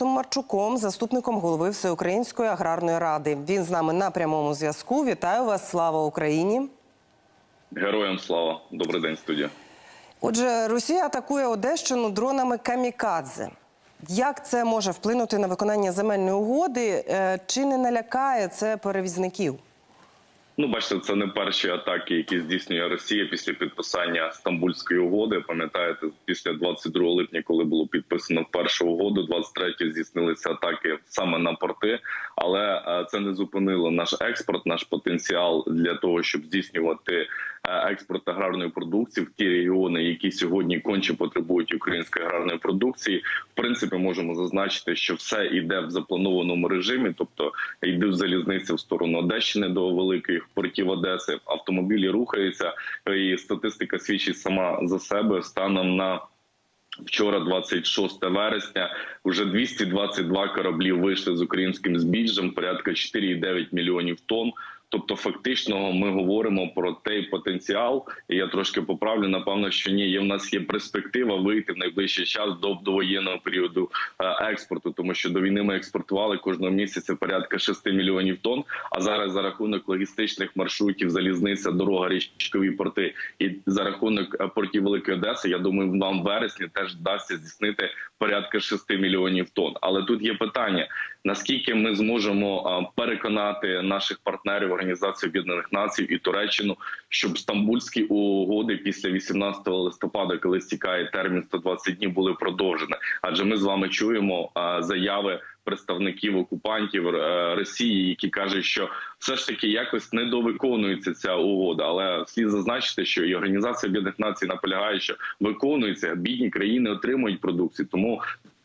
Марчуком, заступником голови Всеукраїнської аграрної ради. Він з нами на прямому зв'язку. Вітаю вас! Слава Україні! Героям слава, добрий день, студія. Отже, Росія атакує Одещину дронами камікадзе. Як це може вплинути на виконання земельної угоди? Е, Чи не налякає це перевізників? Ну, бачите, це не перші атаки, які здійснює Росія після підписання Стамбульської угоди. Пам'ятаєте, після 22 липня, коли було підписано першу угоду, 23 здійснилися атаки саме на порти. Але е, це не зупинило наш експорт, наш потенціал для того, щоб здійснювати експорт аграрної продукції в ті регіони, які сьогодні конче потребують української аграрної продукції. В принципі, можемо зазначити, що все йде в запланованому режимі, тобто йде залізниця в сторону Одещини до великих портів Одеси. Автомобілі рухаються, і статистика свідчить сама за себе станом на. Вчора, 26 вересня, вже 222 кораблі вийшли з українським збіжжям, порядка 4,9 мільйонів тонн. Тобто, фактично, ми говоримо про той потенціал. І я трошки поправлю. Напевно, що ні, є в нас є перспектива вийти в найближчий час до довоєнного періоду е, експорту, тому що до війни ми експортували кожного місяця порядка 6 мільйонів тонн. А зараз за рахунок логістичних маршрутів, залізниця, дорога, річкові порти і за рахунок е, портів Великої Одеси, я думаю, нам в вересні теж вдасться здійснити порядка 6 мільйонів тонн. Але тут є питання: наскільки ми зможемо е, переконати наших партнерів Організації Об'єднаних Націй і Туреччину, щоб стамбульські угоди після 18 листопада, коли стікає термін 120 днів, були продовжені. Адже ми з вами чуємо заяви представників окупантів е, Росії, які кажуть, що все ж таки якось недовиконується ця угода. Але слід зазначити, що і організація Об'єднаних Націй наполягає, що виконується бідні країни отримують продукцію, тому.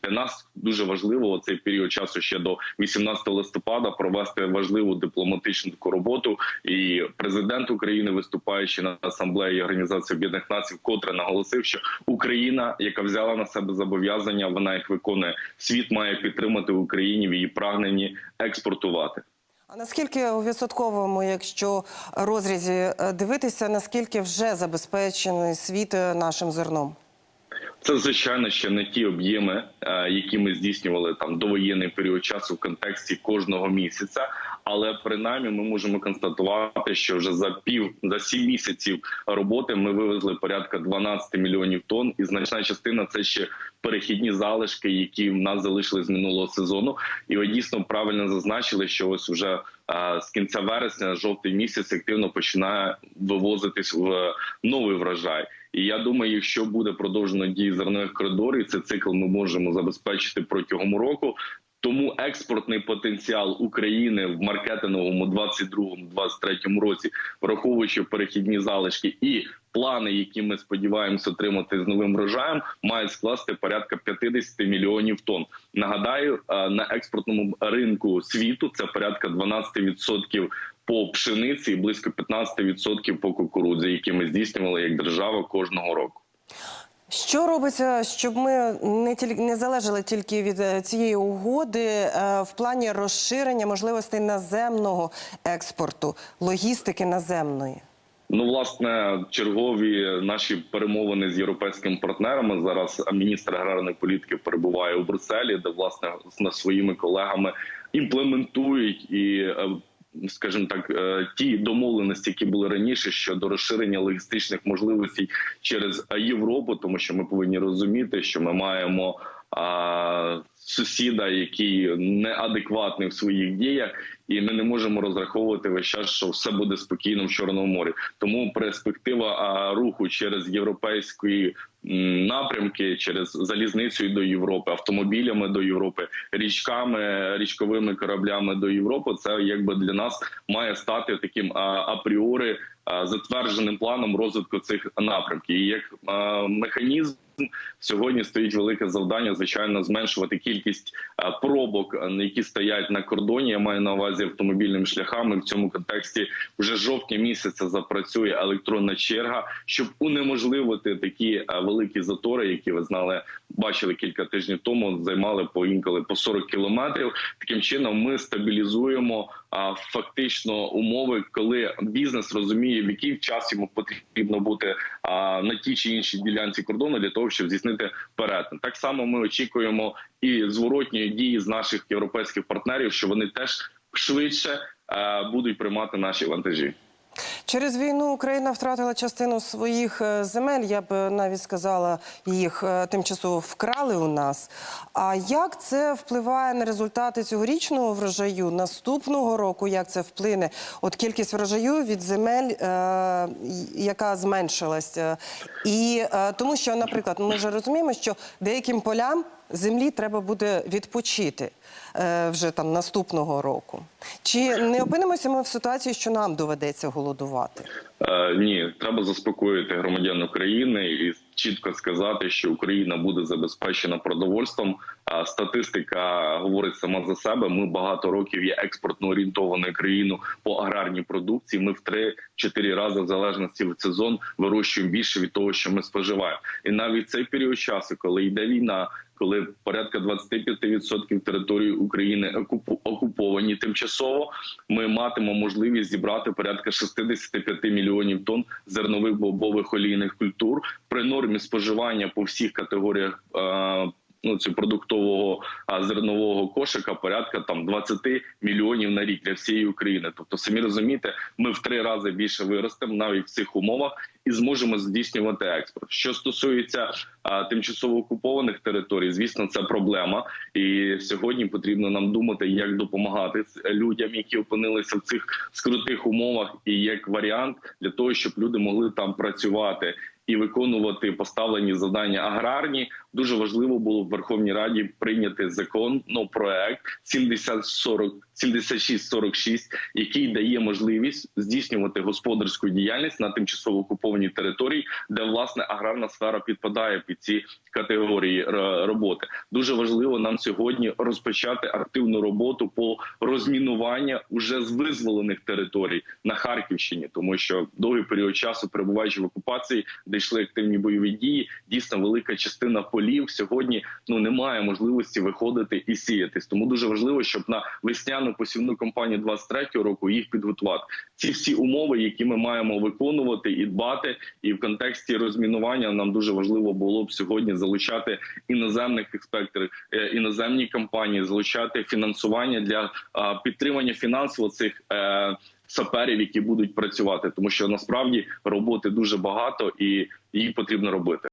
Для нас дуже важливо цей період часу ще до 18 листопада провести важливу дипломатичну таку роботу. І президент України, виступаючи на асамблеї Організації Об'єднаних Націй, вкотре наголосив, що Україна, яка взяла на себе зобов'язання, вона їх виконує. Світ має підтримати Україні в її прагненні експортувати. А наскільки у відсотковому, якщо розрізі е, дивитися, наскільки вже забезпечений світ е, нашим зерном? Це звичайно ще не ті об'єми, е, які ми здійснювали там довоєнний період часу в контексті кожного місяця. Але принаймні ми можемо констатувати, що вже за пів за сім місяців роботи ми вивезли порядка 12 мільйонів тонн, і значна частина це ще перехідні залишки, які в нас залишили з минулого сезону. І ви дійсно правильно зазначили, що ось вже а, з кінця вересня, жовтий місяць, активно починає вивозитись в новий врожай. І я думаю, якщо буде продовжено дії зернових коридорів, цей цикл ми можемо забезпечити протягом року. Тому експортний потенціал України в маркетинговому 22-23 році, враховуючи перехідні залишки і плани, які ми сподіваємося отримати з новим врожаєм, мають скласти порядка 50 мільйонів тонн. Нагадаю, на експортному ринку світу це порядка 12% по пшениці і близько 15% по кукурудзі, які ми здійснювали як держава кожного року. Що робиться, щоб ми не тільки не залежали тільки від е, цієї угоди е, в плані розширення можливостей наземного експорту, логістики наземної? Ну, власне, чергові наші перемовини з європейськими партнерами зараз. міністр аграрної політики перебуває у Брюсселі, де власне з своїми колегами імплементують і скажімо так, ті домовленості, які були раніше щодо розширення логістичних можливостей через Європу, тому що ми повинні розуміти, що ми маємо а, сусіда, який неадекватний в своїх діях, і ми не можемо розраховувати весь час, що все буде спокійно в чорному морі. Тому перспектива а, руху через європейські напрямки, через залізницю до Європи, автомобілями до Європи, річками, річковими кораблями до Європи. Це якби для нас має стати таким а, апріори затвердженим планом розвитку цих напрямків. І як а, механізм. Сьогодні стоїть велике завдання, звичайно, зменшувати кількість пробок, які стоять на кордоні. Я маю на увазі автомобільними шляхами. В цьому контексті вже жовтня місяця запрацює електронна черга, щоб унеможливити такі великі затори, які ви знали бачили кілька тижнів тому, займали по інколи по 40 кілометрів. Таким чином ми стабілізуємо а, фактично умови, коли бізнес розуміє, в який час йому потрібно бути а, на тій чи іншій ділянці кордону для того, щоб здійснити перетин. Так само ми очікуємо і зворотньої дії з наших європейських партнерів, що вони теж швидше е, будуть приймати наші вантажі. Через війну Україна втратила частину своїх е, земель. Я б е, навіть сказала, їх е, тимчасово вкрали у нас. А як це впливає на результати цьогорічного врожаю наступного року? Як це вплине? От кількість врожаю від земель, яка зменшилася, і тому, що, наприклад, ми вже розуміємо, що деяким полям землі треба буде відпочити е, вже там наступного року. Чи не опинимося ми в ситуації, що нам доведеться голодувати? Е, ні, треба заспокоїти громадян України і чітко сказати, що Україна буде забезпечена продовольством. А статистика говорить сама за себе. Ми багато років є експортно орієнтованою країною по аграрній продукції. Ми в 3-4 рази в залежності від сезон вирощуємо більше від того, що ми споживаємо. І навіть цей період часу, коли йде війна. Коли порядка 25% території України окуповані тимчасово, ми матимемо можливість зібрати порядка 65 мільйонів тонн зернових бобових олійних культур при нормі споживання по всіх категоріях. Ну, цього продуктового зернового кошика порядка там 20 мільйонів на рік для всієї України. Тобто, самі розумієте, ми в три рази більше виростемо навіть в цих умовах і зможемо здійснювати експорт. Що стосується а, тимчасово окупованих територій, звісно, це проблема. І сьогодні потрібно нам думати, як допомагати людям, які опинилися в цих скрутих умовах, і як варіант для того, щоб люди могли там працювати. І виконувати поставлені завдання аграрні дуже важливо було в Верховній Раді прийняти закон, ну проект 7040 7646, який дає можливість здійснювати господарську діяльність на тимчасово окупованій території, де власне аграрна сфера підпадає під ці категорії роботи. Дуже важливо нам сьогодні розпочати активну роботу по розмінуванню уже з визволених територій на Харківщині, тому що довгий період часу, перебуваючи в окупації, де йшли активні бойові дії, дійсно велика частина полів сьогодні ну немає можливості виходити і сіятись. Тому дуже важливо, щоб на весняну посівну кампанію 23-го року їх підготувати. Ці всі умови, які ми маємо виконувати і дбати, і в контексті розмінування нам дуже важливо було б сьогодні залучати іноземних експекторів, е, іноземні компанії, залучати фінансування для підтримання фінансово цих. е, Саперів, які будуть працювати, тому що насправді роботи дуже багато і її потрібно робити.